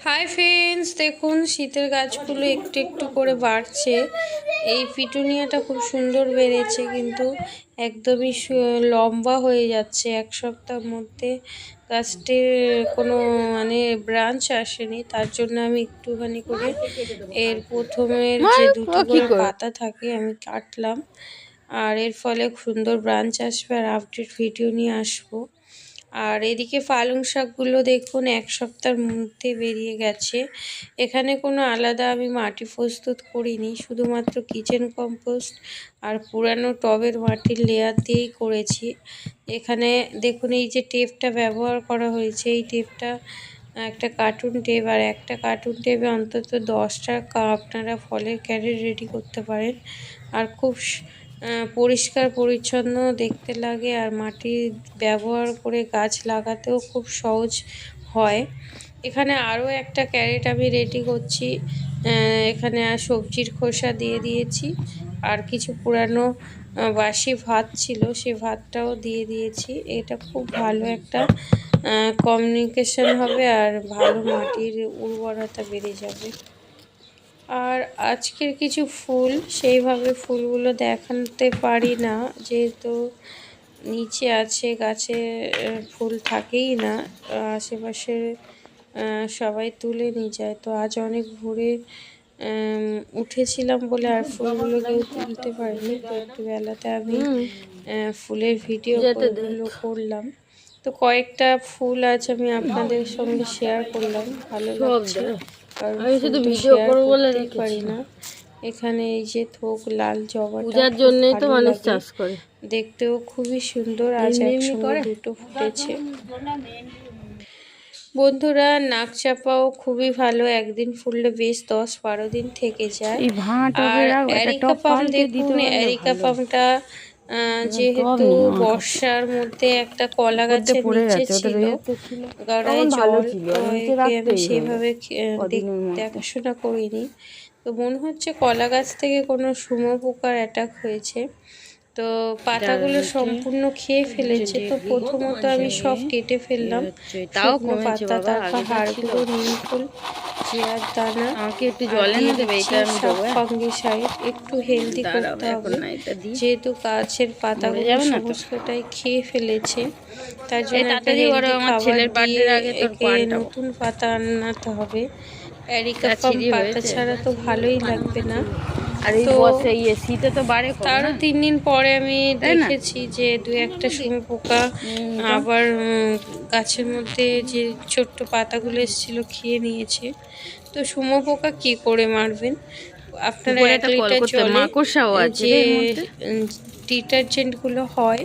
Hi friends দেখুন শীতের গাছগুলো একটু একটু করে বাড়ছে। এই পিটুনিয়াটা খুব সুন্দর বেড়েছে কিন্তু একদমই লম্বা হয়ে যাচ্ছে। এক সপ্তাহের মধ্যে গাছটির কোনো মানে ব্রাঞ্চ আসেনি। তার জন্য আমি একটুখানি করে এর প্রথমের যে দুটো করে পাতা থাকে আমি কাটলাম। আর এর ফলে সুন্দর ব্রাঞ্চ আসবে। আর আপডেট ভিডিও নিয়ে আসব। আর এদিকে পালং শাকগুলো দেখুন, এক সপ্তাহের মধ্যে বেরিয়ে গেছে। এখানে কোনো আলাদা আমি মাটি প্রস্তুত করিনি, শুধুমাত্র কিচেন কম্পোস্ট আর পুরানো টবের মাটির লেয়ার দিয়েই করেছি। এখানে দেখুন, এই যে টেপটা ব্যবহার করা হয়েছে, এই টেপটা একটা কার্টুন টেপ আর একটা কার্টুন টেপে অন্তত দশটা আপনারা ফলের ক্যারেট রেডি করতে পারেন। আর খুব পরিষ্কার পরিচ্ছন্ন দেখতে লাগে আর মাটি ব্যবহার করে গাছ লাগাতেও খুব সহজ হয়। এখানে আরও একটা ক্যারেট আমি রেডি করছি। এখানে সবজির খোসা দিয়ে দিয়েছি। আর কিছু পুরানো বাসি ভাত ছিল সে ভাতটাও দিয়ে দিয়েছি। এটা খুব ভালো একটা কমিউনিকেশন হবে আর ভালো মাটির উর্বরতা বেড়ে যাবে। আর আজকের কিছু ফুল সেইভাবে ফুলগুলো দেখাতে পারি না যেহেতু নিচে আছে গাছে ফুল থাকেই না আশেপাশে সবাই তুলে নিয়ে যায়। তো আজ অনেক ভোরে উঠেছিলাম বলে আর ফুলগুলো কেউ তুলতে পারিনি তো একটু বেলাতে আমি ফুলের ভিডিও করলাম। তো কয়েকটা ফুল আজ আমি আপনাদের সঙ্গে শেয়ার করলাম ভালো লাগছে। আমি শুধু ভিডিও করব বলে পারি না। এখানে এই যে থোক লাল জবা পূজার জন্যই তো মানুষ চাষ করে। দেখতেও খুবই সুন্দর। আজ একসঙ্গে দুটো ফুটেছে। বন্ধুরা নাক চাপাও খুবই ভালো। একদিন ফুললে বেশ দশ বারো দিন থেকে যায়। আর টবে রাখব এরিকা টপ পাম পাল্টে দিতে দেখুন আহ, যেহেতু বর্ষার মধ্যে একটা কলা গাছের নিচে ছিল গাড়ায় জল আমি সেভাবে দেখাশোনা করিনি। তো মনে হচ্ছে কলা গাছ থেকে কোনো সুমো পোকার অ্যাটাক হয়েছে। তো পাতাগুলো সম্পূর্ণ খেয়ে ফেলেছে তো প্রথমত আমি সব কেটে ফেললাম। তাও পাতা তারপর হাড়গুলো ফুল চেয়ার দানা আমাকে একটু জল এনে দেবে এটা আমি দেবো হ্যাঁ? ফাঙ্গিসাইড একটু হেলদি করতে হবে। না যেহেতু গাছের পাতাগুলো না? সমস্তটাই খেয়ে ফেলেছে তার জন্য তাড়াতাড়ি আমার ছেলের আগে। নতুন পাতা আনাতে হবে। পাতা ছাড়া তো ভালোই লাগবে না। আর এই বসে ইয়ে শীতে তো বাড়ে তারও তিন দিন পরে আমি দেখেছি যে দু একটা শুঁড় পোকা আবার গাছের মধ্যে যে ছোট্ট পাতাগুলো এসেছিল খেয়ে নিয়েছে। তো সুমো পোকা কি করে মারবেন? আপনারা এক লিটার জলে যে। ডিটারজেন্টগুলো হয়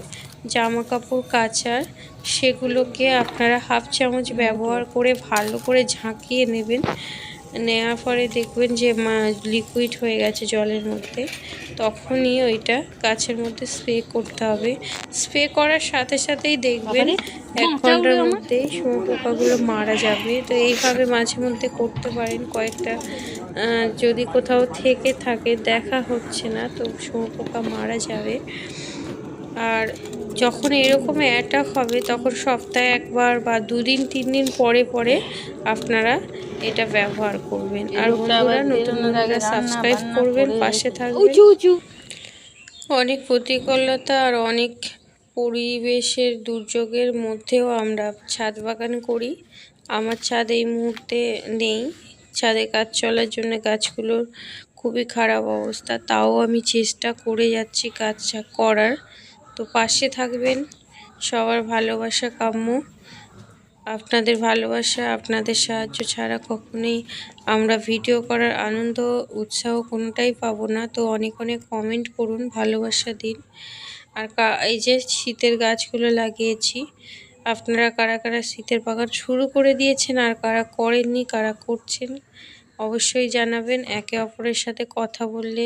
জামা কাপড় কাচার সেগুলোকে আপনারা হাফ চামচ ব্যবহার করে ভালো করে ঝাঁকিয়ে নেবেন। নেওয়ার পরে দেখবেন যে মা লিকুইড হয়ে গেছে জলের মধ্যে। তখনই ওইটা গাছের মধ্যে স্প্রে করতে হবে। স্প্রে করার সাথে সাথেই দেখবেন এক ঘণ্টার মধ্যেই শুঁয়োপোকাগুলো মারা যাবে। তো এইভাবে মাঝে মধ্যে করতে পারেন। কয়েকটা যদি কোথাও থেকে থাকে দেখা হচ্ছে না তো শুঁয়োপোকা মারা যাবে। আর যখন এরকম অ্যাটাক হবে তখন সপ্তাহে একবার বা দুদিন তিন দিন পরে পরে আপনারা এটা ব্যবহার করবেন। আর বন্ধুরা নতুন সাবস্ক্রাইব করবেন পাশে থাকবেন। অনেক প্রতিকূলতা আর অনেক পরিবেশের দুর্যোগের মধ্যেও আমরা ছাদ বাগান করি। আমার ছাদ এই মুহূর্তে নেই। ছাদে কাজ চলার জন্য গাছগুলোর খুবই খারাপ অবস্থা। তাও আমি চেষ্টা করে যাচ্ছি কাজ করার। তো পাশে থাকবেন। সবার ভালোবাসা কাম্য। আপনাদের ভালোবাসা, আপনাদের সাহায্য ছাড়া কখনোই আমরা ভিডিও করার আনন্দ, উৎসাহ কোনোটাই পাবো না। তো অনেক অনেক কমেন্ট করুন, ভালোবাসা দিন। আর এই যে শীতের গাছগুলো লাগিয়েছি, আপনারা কারা কারা শীতের বাগান শুরু করে দিয়েছেন আর কারা করেননি, কারা করছেন, অবশ্যই জানাবেন। একে অপরের সাথে কথা বললে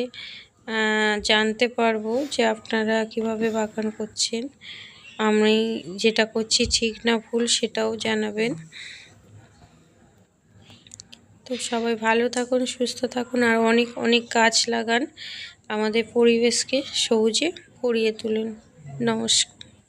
জানতে পারব যে আপনারা কীভাবে বাগান করছেন। আমি যেটা করছি ঠিক না ভুল সেটাও জানাবেন। তো সবাই ভালো থাকুন, সুস্থ থাকুন, আর অনেক অনেক গাছ লাগান। আমাদের পরিবেশকে সবুজে ভরিয়ে তুলুন। নমস্কার।